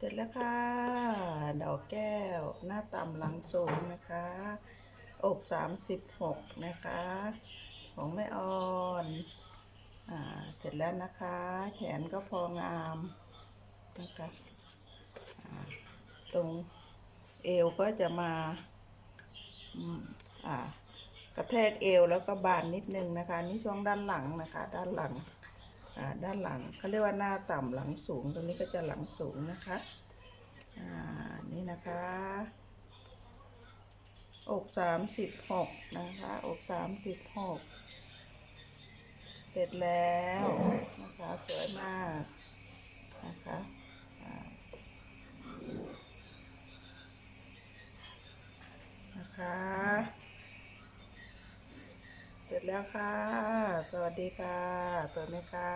เสร็จแล้วค่ะ ดอกแก้วหน้าต่ำหลังสูงนะคะ อกสามสิบหกนะคะ ของแม่ออนอ่าเสร็จแล้วนะคะ แขนก็พองามนะคะตรงเอวก็จะมาอ่ากระแทกเอวแล้วก็บานนิดนึงนะคะ นี่ช่วงด้านหลังนะคะ ด้านหลัง ด้านหลังเขาเรียกว่าหน้าต่ำหลังสูง ตรงนี้ก็จะหลังสูงนะคะนี่นะคะอกสามสิบหกนะคะอกสามสิบหกเสร็จแล้วนะคะสวยมากนะคะนะคะ ร็จแล้วค่ะ สวัสดีค่ะ เปิดไหมคะ